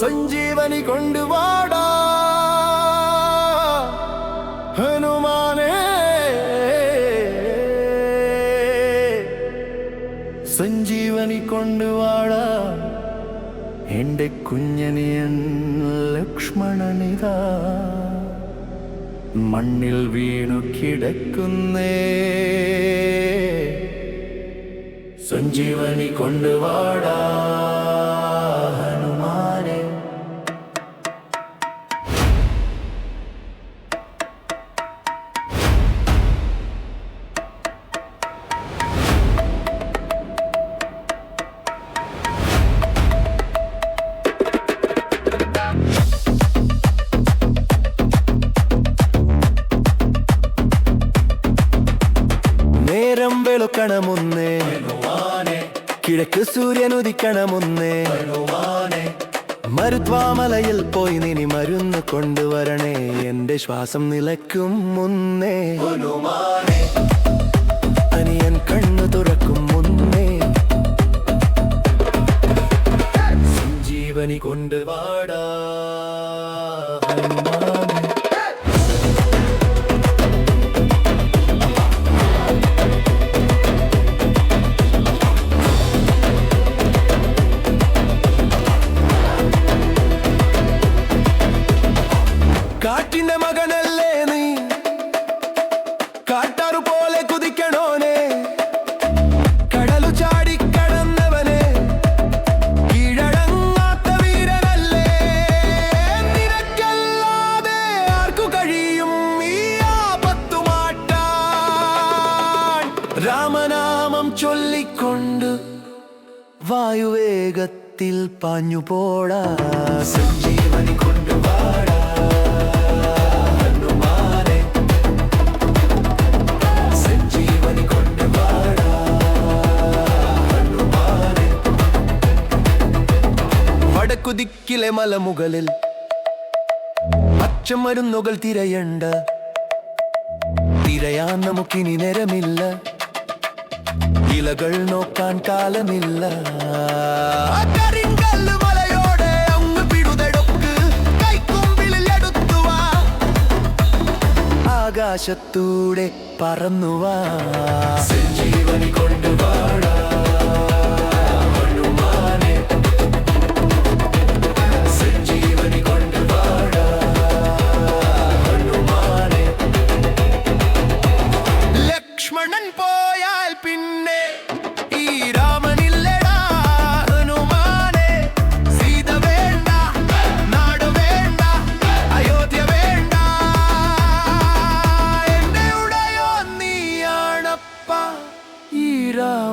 സഞ്ജീവനി കൊണ്ടുവാടാ. ഹനുമാനേ. സഞ്ജീവനി കൊണ്ടുവാടാ. എന്റെ കുഞ്ഞനിയൻ ലക്ഷ്മണനിതാ. മണ്ണിൽ വീണു കിടക്കുന്നേ. സഞ്ജീവനി കൊണ്ടുവാടാ. വെളുക്കണമുന്നേ കിഴക്ക് സൂര്യൻ ഉദിക്കണമൊന്നേ. മരുത്വാമലയിൽ പോയി നിനി മരുന്ന് കൊണ്ടുവരണേ. എന്റെ ശ്വാസം നിലയ്ക്കും മുന്നേ അനിയൻ കണ്ണു തുറക്കും മുന്നേ സഞ്ജീവനി കൊണ്ടുവാടാ ചൊല്ലിക്കൊണ്ട് വായുവേഗത്തിൽ പാഞ്ഞു പോടാ സഞ്ജീവനി കൊണ്ടുപാടാ വടക്കുദിക്കിലെ മലമുകളിൽ പച്ചമരുന്നുകൾ തിരയണ്ട. തിരയാൻ നമുക്കിനി നേരമില്ല. ഇലകൾ നോക്കാൻ കാലമില്ല. ആകാശത്തൂടെ പറന്നുവാ സഞ്ജീവനി കൊണ്ടുപാടാ കൊണ്ടുപാടാ ലക്ഷ്മണൻ പോയാൽ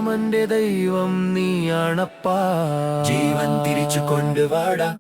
രാമന്റെ ദൈവം നീയാണപ്പാ. ജീവൻ തിരിച്ചു കൊണ്ടുവാടാ.